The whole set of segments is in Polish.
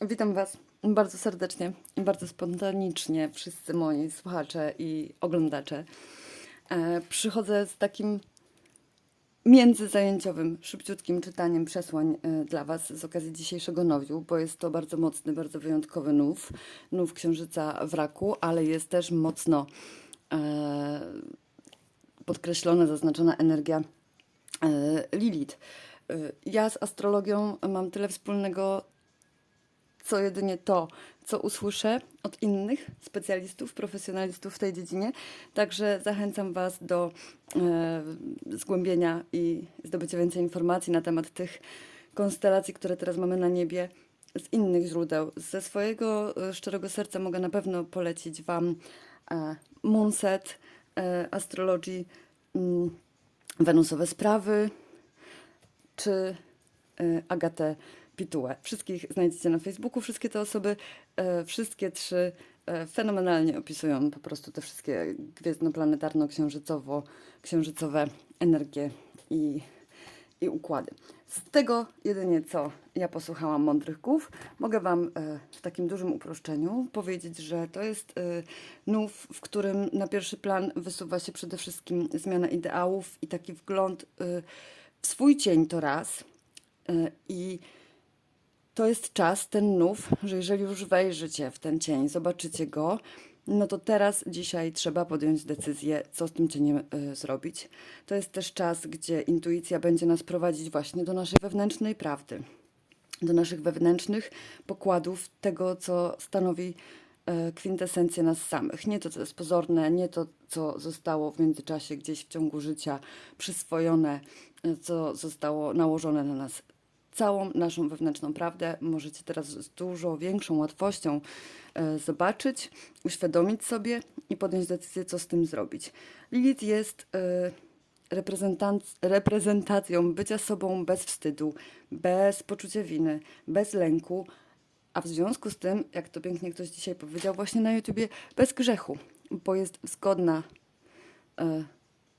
Witam Was bardzo serdecznie i bardzo spontanicznie, wszyscy moi słuchacze i oglądacze. E, przychodzę z takim międzyzajęciowym, szybciutkim czytaniem przesłań e, dla Was z okazji dzisiejszego nowiu, bo jest to bardzo mocny, bardzo wyjątkowy nów, nów Księżyca w Raku, ale jest też mocno e, podkreślona, zaznaczona energia e, Lilith. E, Ja z astrologią mam tyle wspólnego, co jedynie to, co usłyszę od innych specjalistów, profesjonalistów w tej dziedzinie. Także zachęcam Was do e, zgłębienia i zdobycia więcej informacji na temat tych konstelacji, które teraz mamy na niebie z innych źródeł. Ze swojego e, szczerego serca mogę na pewno polecić Wam e, Moonset, e, Astrology, mm, Wenusowe Sprawy, czy y, Agatę Pitułę. Wszystkich znajdziecie na Facebooku, wszystkie te osoby, e, wszystkie trzy e, fenomenalnie opisują po prostu te wszystkie gwiezdnoplanetarno-księżycowo-księżycowe energie i, i układy. Z tego jedynie co ja posłuchałam mądrych głów, mogę Wam e, w takim dużym uproszczeniu powiedzieć, że to jest nów, w którym na pierwszy plan wysuwa się przede wszystkim zmiana ideałów i taki wgląd w swój cień to raz. I to jest czas, ten nów, że jeżeli już wejrzycie w ten cień, zobaczycie go, no to teraz, dzisiaj trzeba podjąć decyzję, co z tym cieniem y, zrobić. To jest też czas, gdzie intuicja będzie nas prowadzić właśnie do naszej wewnętrznej prawdy, do naszych wewnętrznych pokładów, tego, co stanowi e, kwintesencję nas samych. Nie to, co jest pozorne, nie to, co zostało w międzyczasie gdzieś w ciągu życia przyswojone, e, co zostało nałożone na nas. Całą naszą wewnętrzną prawdę możecie teraz z dużo większą łatwością e, zobaczyć, uświadomić sobie i podjąć decyzję, co z tym zrobić. Lilith jest e, reprezentacją bycia sobą bez wstydu, bez poczucia winy, bez lęku, a w związku z tym, jak to pięknie ktoś dzisiaj powiedział właśnie na YouTubie, bez grzechu, bo jest zgodna e,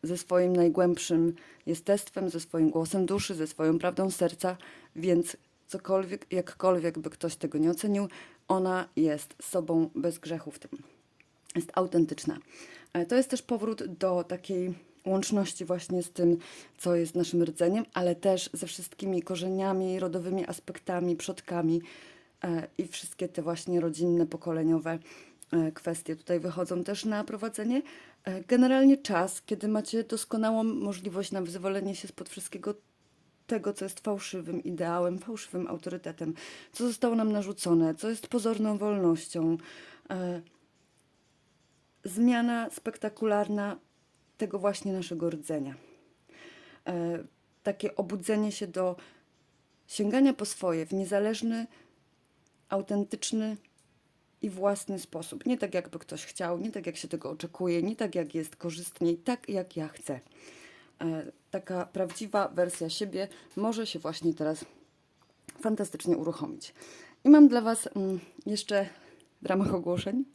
ze swoim najgłębszym jestestwem, ze swoim głosem duszy, ze swoją prawdą serca, więc cokolwiek, jakkolwiek by ktoś tego nie ocenił, ona jest sobą bez grzechu w tym. Jest autentyczna. E, To jest też powrót do takiej łączności właśnie z tym, co jest naszym rdzeniem, ale też ze wszystkimi korzeniami, rodowymi aspektami, przodkami e, i wszystkie te właśnie rodzinne, pokoleniowe e, kwestie tutaj wychodzą też na prowadzenie. E, Generalnie czas, kiedy macie doskonałą możliwość na wyzwolenie się spod wszystkiego tego, co jest fałszywym ideałem, fałszywym autorytetem, co zostało nam narzucone, co jest pozorną wolnością. E, Zmiana spektakularna tego właśnie naszego rdzenia. E, Takie obudzenie się do sięgania po swoje w niezależny, autentyczny i własny sposób. Nie tak, jakby ktoś chciał, nie tak, jak się tego oczekuje, nie tak, jak jest korzystniej, tak, jak ja chcę. E, Taka prawdziwa wersja siebie może się właśnie teraz fantastycznie uruchomić. I mam dla Was mm, jeszcze w ramach ogłoszeń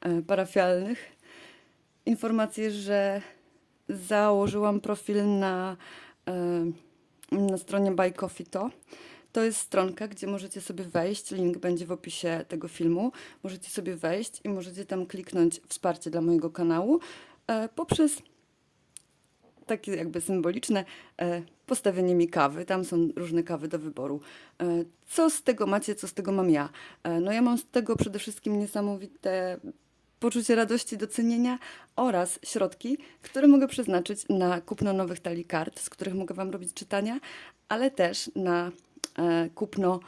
e, parafialnych informację, że założyłam profil na, e, na stronie Coffee To. Jest stronka, gdzie możecie sobie wejść, link będzie w opisie tego filmu. Możecie sobie wejść i możecie tam kliknąć wsparcie dla mojego kanału e, poprzez takie jakby symboliczne e, postawienie mi kawy. Tam są różne kawy do wyboru. E, co z tego macie, co z tego mam ja? No ja mam z tego przede wszystkim niesamowite poczucie radości, docenienia oraz środki, które mogę przeznaczyć na kupno nowych talii kart, z których mogę Wam robić czytania, ale też na kupno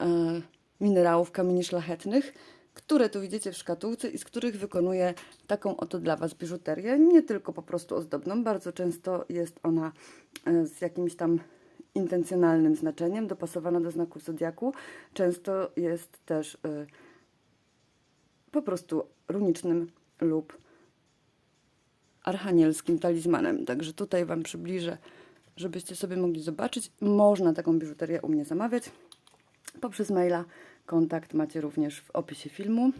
e, minerałów, kamieni szlachetnych, które tu widzicie w szkatułce i z których wykonuję taką oto dla Was biżuterię, nie tylko po prostu ozdobną, bardzo często jest ona e, z jakimś tam intencjonalnym znaczeniem, dopasowana do znaku zodiaku, często jest też e, po prostu runicznym lub archanielskim talizmanem. Także tutaj Wam przybliżę, żebyście sobie mogli zobaczyć. Można taką biżuterię u mnie zamawiać poprzez maila. Kontakt macie również w opisie filmu.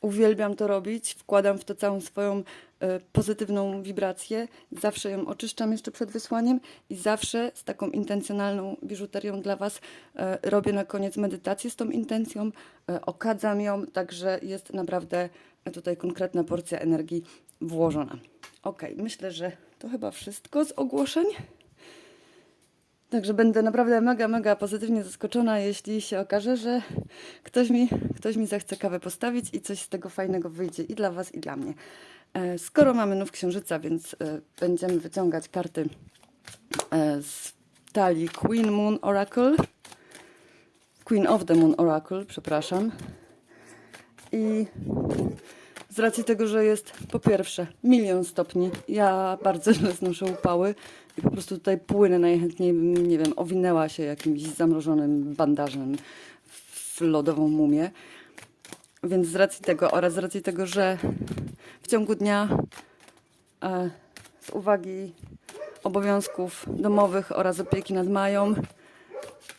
Uwielbiam to robić, wkładam w to całą swoją e, pozytywną wibrację. Zawsze ją oczyszczam jeszcze przed wysłaniem i zawsze z taką intencjonalną biżuterią dla Was e, robię na koniec medytację z tą intencją, e, okadzam ją, także jest naprawdę tutaj konkretna porcja energii włożona. Ok, myślę, że to chyba wszystko z ogłoszeń. Także będę naprawdę mega, mega pozytywnie zaskoczona, jeśli się okaże, że ktoś mi, ktoś mi zechce kawę postawić i coś z tego fajnego wyjdzie i dla Was, i dla mnie. E, Skoro mamy nów księżyca, więc e, będziemy wyciągać karty e, z talii Queen Moon Oracle. Queen of the Moon Oracle, przepraszam. I racji tego, że jest po pierwsze milion stopni, ja bardzo źle znoszę upały i po prostu tutaj płynę najchętniej, nie wiem, owinęła się jakimś zamrożonym bandażem w lodową mumię. Więc z racji tego oraz z racji tego, że w ciągu dnia e, z uwagi obowiązków domowych oraz opieki nad Mają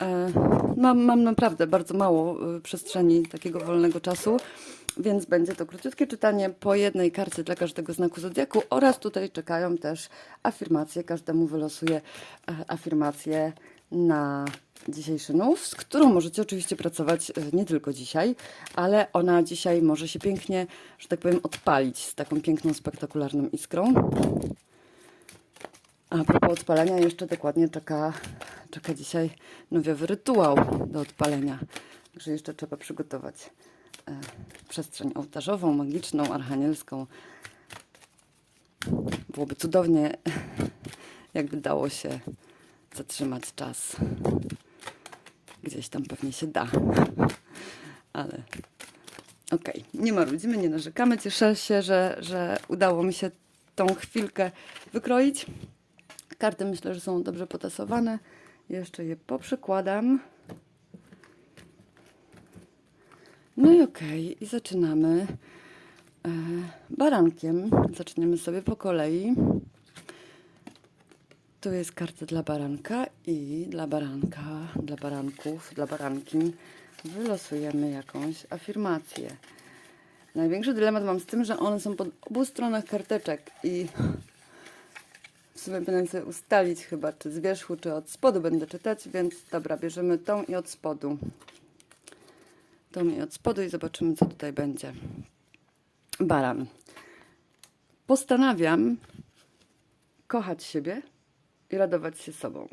e, mam, mam naprawdę bardzo mało e, przestrzeni takiego wolnego czasu, więc będzie to króciutkie czytanie po jednej karcie dla każdego znaku zodiaku oraz tutaj czekają też afirmacje. Każdemu wylosuję e, afirmację na dzisiejszy nów, z którą możecie oczywiście pracować e, nie tylko dzisiaj, ale ona dzisiaj może się pięknie, że tak powiem, odpalić z taką piękną, spektakularną iskrą. A propos odpalenia, jeszcze dokładnie czeka, czeka dzisiaj nowiowy rytuał do odpalenia. Także jeszcze trzeba przygotować przestrzeń ołtarzową, magiczną, archanielską. Byłoby cudownie, jakby dało się zatrzymać czas. Gdzieś tam pewnie się da. Ale okej, nie marudzimy, nie narzekamy. Cieszę się, że, że udało mi się tą chwilkę wykroić. Karty myślę, że są dobrze potasowane. Jeszcze je poprzekładam. No i okej, i zaczynamy e, barankiem. Zaczniemy sobie po kolei. Tu jest karta dla baranka i dla baranka, dla baranków, dla baranki wylosujemy jakąś afirmację. Największy dylemat mam z tym, że one są po obu stronach karteczek i w sumie będę sobie ustalić chyba, czy z wierzchu, czy od spodu będę czytać, więc dobra, bierzemy tą i od spodu. Tą i od spodu i zobaczymy, co tutaj będzie. Baran. Postanawiam kochać siebie i radować się sobą.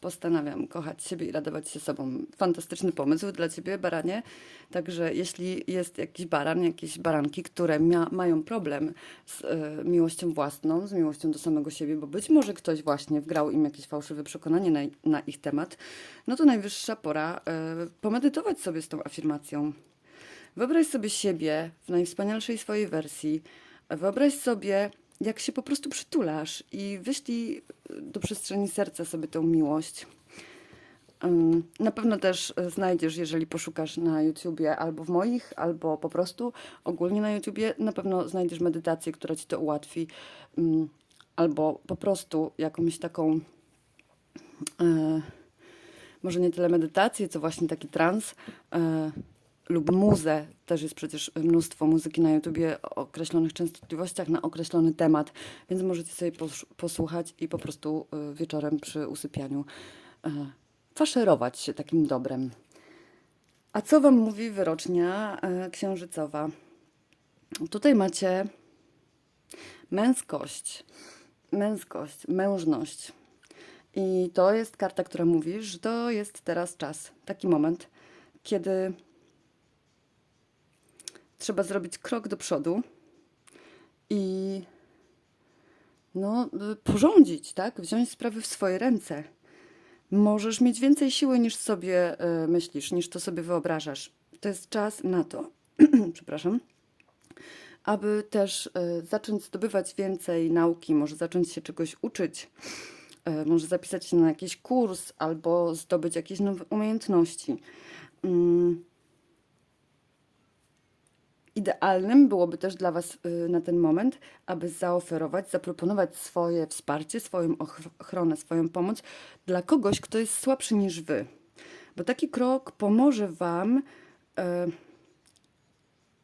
Postanawiam kochać siebie i radować się sobą. Fantastyczny pomysł dla ciebie, baranie. Także jeśli jest jakiś baran, jakieś baranki, które mają problem z e, miłością własną, z miłością do samego siebie, bo być może ktoś właśnie wgrał im jakieś fałszywe przekonanie na, na ich temat, no to najwyższa pora e, pomedytować sobie z tą afirmacją. Wyobraź sobie siebie w najwspanialszej swojej wersji. Wyobraź sobie, jak się po prostu przytulasz i wyślij do przestrzeni serca sobie tą miłość. Na pewno też e, znajdziesz, jeżeli poszukasz na YouTubie albo w moich, albo po prostu ogólnie na YouTubie, na pewno znajdziesz medytację, która ci to ułatwi, albo po prostu jakąś taką, e, może nie tyle medytację, co właśnie taki trans e, lub muzę. Też jest przecież mnóstwo muzyki na YouTubie o określonych częstotliwościach na określony temat, więc możecie sobie pos- posłuchać i po prostu e, wieczorem przy usypianiu e, faszerować się takim dobrem. A co Wam mówi wyrocznia e, księżycowa? Tutaj macie męskość, męskość, mężność. I to jest karta, która mówi, że to jest teraz czas, taki moment, kiedy trzeba zrobić krok do przodu i no, y, porządzić, tak? Wziąć sprawy w swoje ręce. Możesz mieć więcej siły niż sobie y, myślisz, niż to sobie wyobrażasz. To jest czas na to, przepraszam, aby też y, zacząć zdobywać więcej nauki, może zacząć się czegoś uczyć, może zapisać się na jakiś kurs albo zdobyć jakieś nowe umiejętności. Idealnym byłoby też dla Was y, na ten moment, aby zaoferować, zaproponować swoje wsparcie, swoją och- ochronę, swoją pomoc dla kogoś, kto jest słabszy niż Wy. Bo taki krok pomoże Wam e,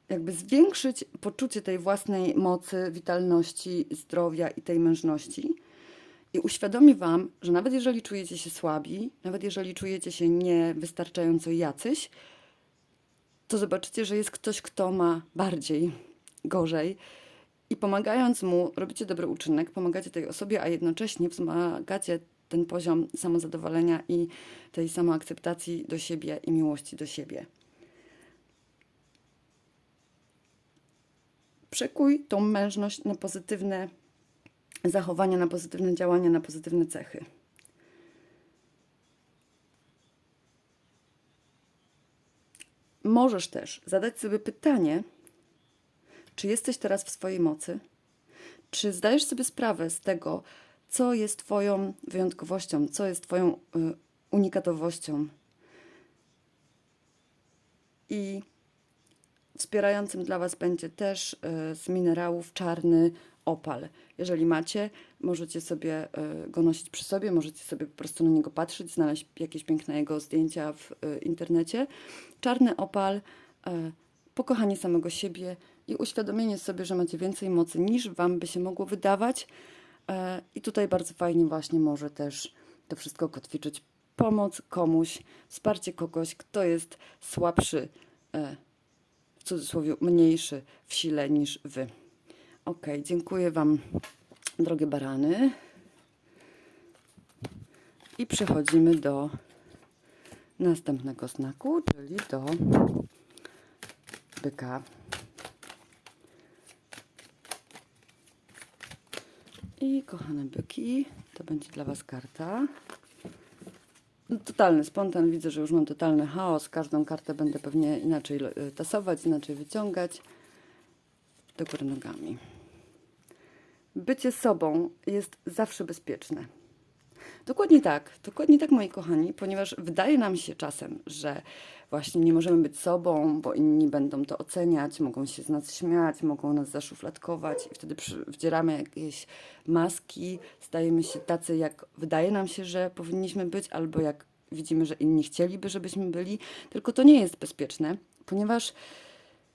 jakby zwiększyć poczucie tej własnej mocy, witalności, zdrowia i tej mężności. I uświadomi Wam, że nawet jeżeli czujecie się słabi, nawet jeżeli czujecie się niewystarczająco jacyś, to zobaczycie, że jest ktoś, kto ma bardziej, gorzej. I pomagając mu, robicie dobry uczynek, pomagacie tej osobie, a jednocześnie wzmagacie ten poziom samozadowolenia i tej samoakceptacji do siebie i miłości do siebie. Przekuj tą mężność na pozytywne zachowania, na pozytywne działania, na pozytywne cechy. Możesz też zadać sobie pytanie, czy jesteś teraz w swojej mocy? Czy zdajesz sobie sprawę z tego, co jest Twoją wyjątkowością, co jest Twoją y, unikatowością? I wspierającym dla Was będzie też y, z minerałów czarny opal. Jeżeli macie, możecie sobie y, go nosić przy sobie, możecie sobie po prostu na niego patrzeć, znaleźć jakieś piękne jego zdjęcia w y, internecie. Czarny opal, y, pokochanie samego siebie i uświadomienie sobie, że macie więcej mocy niż Wam by się mogło wydawać. E, I tutaj bardzo fajnie właśnie może też to wszystko kotwiczyć. Pomoc komuś, wsparcie kogoś, kto jest słabszy, e, w cudzysłowie mniejszy w sile niż Wy. Ok, dziękuję Wam, drogie barany. I przechodzimy do następnego znaku, czyli do byka. I kochane byki, to będzie dla Was karta. No, Totalny spontan, widzę, że już mam totalny chaos. Każdą kartę będę pewnie inaczej e, tasować, inaczej wyciągać. Do góry nogami. Bycie sobą jest zawsze bezpieczne. Dokładnie tak, dokładnie tak, moi kochani, ponieważ wydaje nam się czasem, że właśnie nie możemy być sobą, bo inni będą to oceniać, mogą się z nas śmiać, mogą nas zaszufladkować i wtedy wdzieramy jakieś maski, stajemy się tacy, jak wydaje nam się, że powinniśmy być, albo jak widzimy, że inni chcieliby, żebyśmy byli. Tylko to nie jest bezpieczne, ponieważ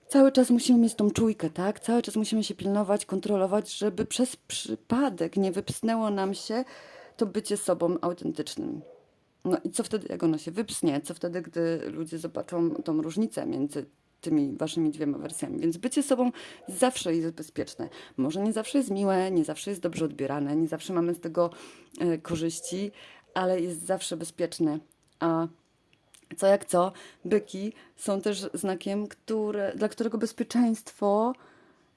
cały czas musimy mieć tą czujkę, tak? Cały czas musimy się pilnować, kontrolować, żeby przez przypadek nie wypsnęło nam się to bycie sobą autentycznym. No i co wtedy, jak ono się wypsnie? Co wtedy, gdy ludzie zobaczą tą różnicę między tymi waszymi dwiema wersjami? Więc bycie sobą zawsze jest bezpieczne. Może nie zawsze jest miłe, nie zawsze jest dobrze odbierane, nie zawsze mamy z tego e, korzyści, ale jest zawsze bezpieczne. A co jak co, byki są też znakiem, które, dla którego bezpieczeństwo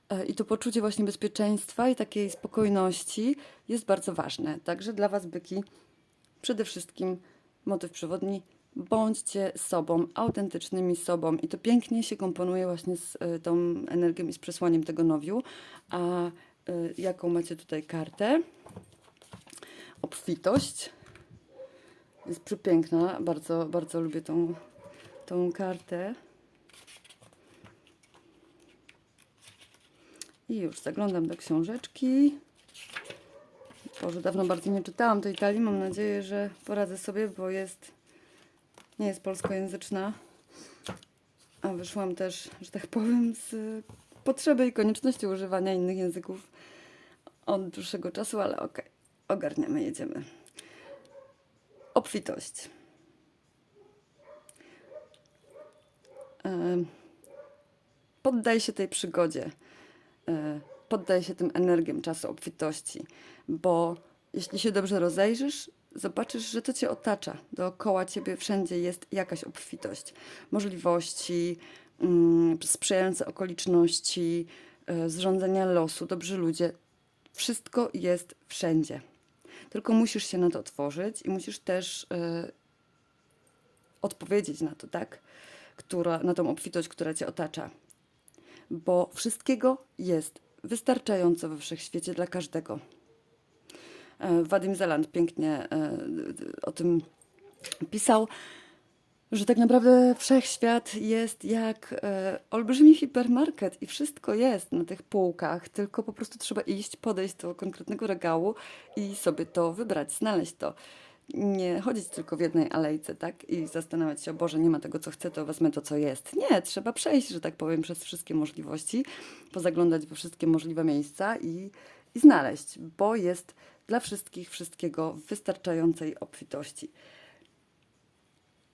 e, i to poczucie właśnie bezpieczeństwa i takiej spokojności jest bardzo ważne. Także dla Was, byki, przede wszystkim motyw przewodni. Bądźcie sobą, autentycznymi sobą i to pięknie się komponuje właśnie z e, tą energią i z przesłaniem tego nowiu. A e, jaką macie tutaj kartę? Obfitość. Jest przepiękna, bardzo, bardzo lubię tą, tą kartę. I już zaglądam do książeczki. Boże, dawno bardzo nie czytałam tej Italii. Mam nadzieję, że poradzę sobie, bo jest nie jest polskojęzyczna. A wyszłam też, że tak powiem, z potrzeby i konieczności używania innych języków od dłuższego czasu, ale okej, ogarniamy, jedziemy. Obfitość. Poddaj się tej przygodzie. E, Poddaj się tym energiom czasu obfitości, bo jeśli się dobrze rozejrzysz, zobaczysz, że to cię otacza. Dookoła ciebie wszędzie jest jakaś obfitość. Możliwości, mm, sprzyjające okoliczności, e, zrządzenia losu, dobrzy ludzie. Wszystko jest wszędzie. Tylko musisz się na to otworzyć i musisz też e, odpowiedzieć na to, tak? Która, na tą obfitość, która cię otacza. Bo wszystkiego jest wystarczająco we wszechświecie dla każdego. E, Wadim Zeland pięknie e, o tym pisał, że tak naprawdę wszechświat jest jak e, olbrzymi hipermarket i wszystko jest na tych półkach, tylko po prostu trzeba iść, podejść do konkretnego regału i sobie to wybrać, znaleźć to. nie chodzić tylko w jednej alejce, tak? I zastanawiać się, o Boże, nie ma tego, co chcę, to wezmę to, co jest. Nie, trzeba przejść, że tak powiem, przez wszystkie możliwości, pozaglądać we wszystkie możliwe miejsca i, i znaleźć, bo jest dla wszystkich wszystkiego wystarczającej obfitości.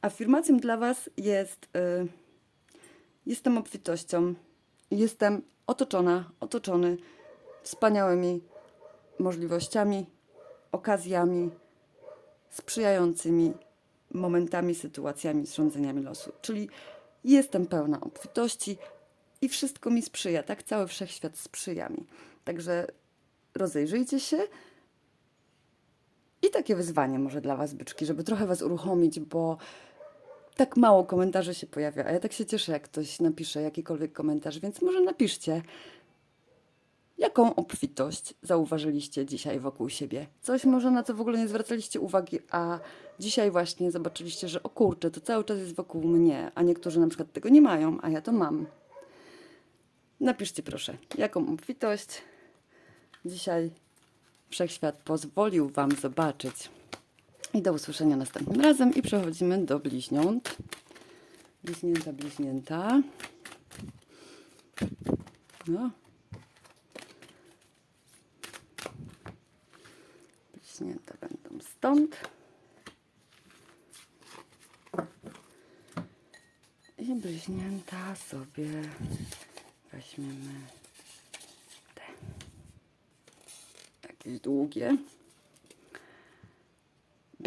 Afirmacją dla Was jest: y, Jestem obfitością, jestem otoczona, otoczony wspaniałymi możliwościami, okazjami, sprzyjającymi momentami, sytuacjami, zrządzeniami losu. Czyli jestem pełna obfitości i wszystko mi sprzyja, tak? Cały wszechświat sprzyja mi. Także rozejrzyjcie się. I takie wyzwanie może dla Was, byczki, żeby trochę Was uruchomić, bo tak mało komentarzy się pojawia, a ja tak się cieszę, jak ktoś napisze jakikolwiek komentarz, więc może napiszcie, jaką obfitość zauważyliście dzisiaj wokół siebie. Coś może na co w ogóle nie zwracaliście uwagi, a dzisiaj właśnie zobaczyliście, że o kurczę, to cały czas jest wokół mnie, a niektórzy na przykład tego nie mają, a ja to mam. Napiszcie proszę, jaką obfitość dzisiaj wszechświat pozwolił Wam zobaczyć. I do usłyszenia następnym razem. I przechodzimy do bliźniąt. Bliźnięta, bliźnięta. No. Bliźnięta będą stąd. I bliźnięta sobie weźmiemy te. Jakieś długie.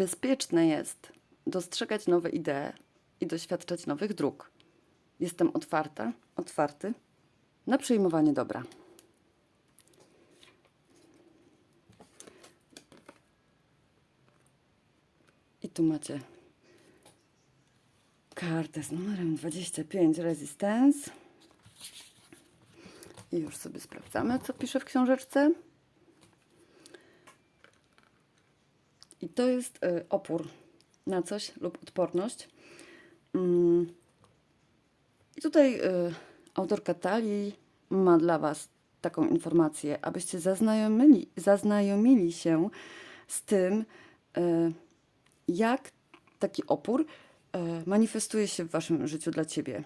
Bezpieczne jest dostrzegać nowe idee i doświadczać nowych dróg. Jestem otwarta, otwarty na przyjmowanie dobra. I tu macie kartę z numerem 25 Resistance. I już sobie sprawdzamy, co pisze w książeczce. I to jest y, opór na coś lub odporność. Mm. I tutaj y, autorka Talii ma dla Was taką informację, abyście zaznajomili, zaznajomili się z tym, y, jak taki opór manifestuje się w Waszym życiu dla Ciebie.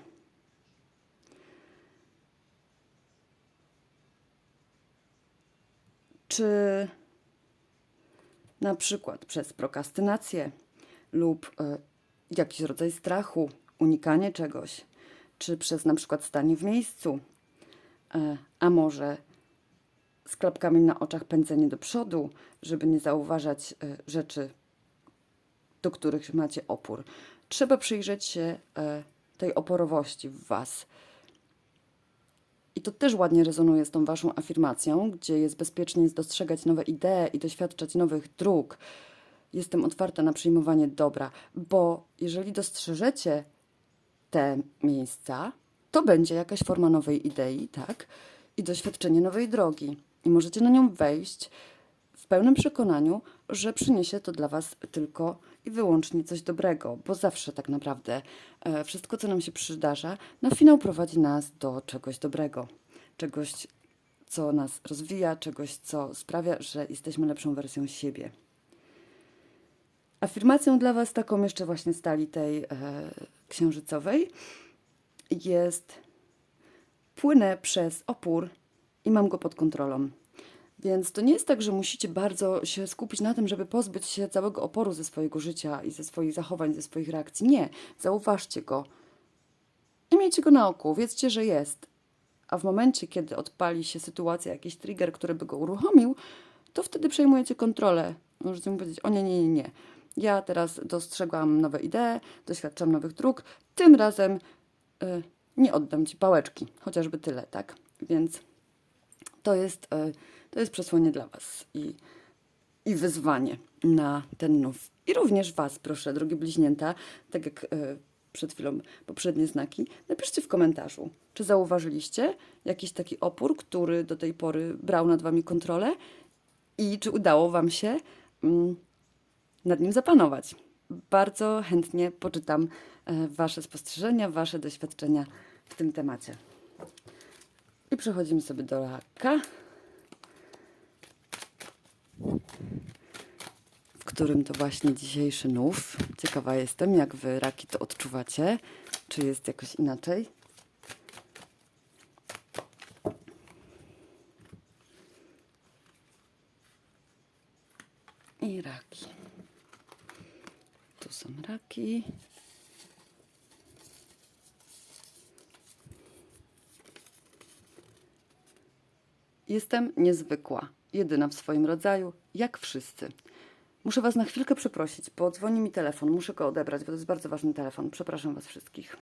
Czy na przykład przez prokrastynację lub y, jakiś rodzaj strachu, unikanie czegoś, czy przez na przykład stanie w miejscu, y, a może z klapkami na oczach pędzenie do przodu, żeby nie zauważać y, rzeczy, do których macie opór. Trzeba przyjrzeć się tej oporowości w Was. I to też ładnie rezonuje z tą waszą afirmacją, gdzie jest bezpiecznie dostrzegać nowe idee i doświadczać nowych dróg. Jestem otwarta na przyjmowanie dobra, bo jeżeli dostrzeżecie te miejsca, to będzie jakaś forma nowej idei, tak? I doświadczenie nowej drogi. I możecie na nią wejść w pełnym przekonaniu, że przyniesie to dla Was tylko i wyłącznie coś dobrego, bo zawsze tak naprawdę e, wszystko, co nam się przydarza, na finał prowadzi nas do czegoś dobrego, czegoś, co nas rozwija, czegoś, co sprawia, że jesteśmy lepszą wersją siebie. Afirmacją dla Was, taką jeszcze właśnie stali tej e, księżycowej, jest płynę przez opór i mam go pod kontrolą. Więc to nie jest tak, że musicie bardzo się skupić na tym, żeby pozbyć się całego oporu ze swojego życia i ze swoich zachowań, ze swoich reakcji. Nie, zauważcie go i miejcie go na oku, wiedzcie, że jest. A w momencie, kiedy odpali się sytuacja, jakiś trigger, który by go uruchomił, to wtedy przejmujecie kontrolę. Możecie mu powiedzieć: O nie, nie, nie, nie. Ja teraz dostrzegłam nowe idee, doświadczam nowych dróg. Tym razem y, nie oddam ci pałeczki, chociażby tyle, tak? Więc to jest. Y, to jest przesłanie dla Was i, i wyzwanie na ten nów. I również Was, proszę, drogie bliźnięta, tak jak e, przed chwilą poprzednie znaki, napiszcie w komentarzu, czy zauważyliście jakiś taki opór, który do tej pory brał nad Wami kontrolę i czy udało Wam się mm, nad nim zapanować. Bardzo chętnie poczytam e, Wasze spostrzeżenia, Wasze doświadczenia w tym temacie. I przechodzimy sobie do raka. którym to właśnie dzisiejszy nów. Ciekawa jestem, jak wy raki to odczuwacie. Czy jest jakoś inaczej? I raki. Tu są raki. Jestem niezwykła, jedyna w swoim rodzaju, jak wszyscy. Muszę Was na chwilkę przeprosić, bo dzwoni mi telefon, muszę go odebrać, bo to jest bardzo ważny telefon. Przepraszam Was wszystkich.